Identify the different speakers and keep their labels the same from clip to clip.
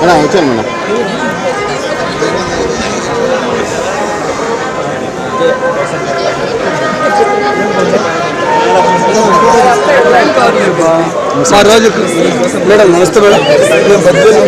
Speaker 1: Madam వచ్చాను madam
Speaker 2: sir రోజు madam నమస్తే మేడం మేము బద్వేలు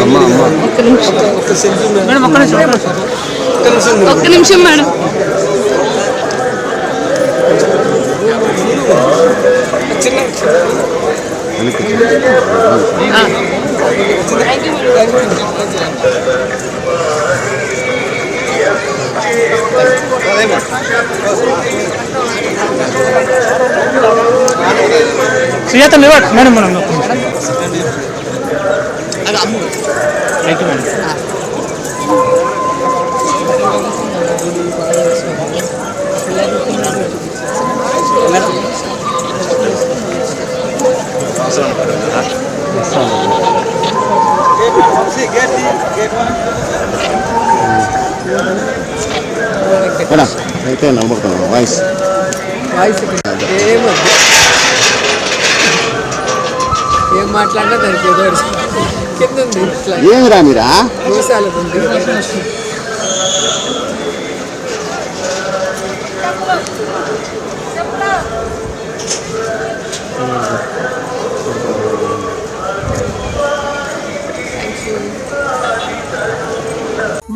Speaker 2: అమ్మ అమ్మ మేడం ఒక్క నిమిషం ఒక్క నిమిషం
Speaker 3: ఒక్క నిమిషం మేడం
Speaker 2: సుజాత లేవా madam madam thank you madam
Speaker 1: madam అయితే నవ్వుతున్నాను వాయిస్
Speaker 4: వాయిస్ ఏమొద్దు ఏం మాట్లాడినా దానికి ఏదో కింద ఉంది ఇట్లా.
Speaker 1: ఏమిరా మీరా?
Speaker 4: గోశాలకు ఉంది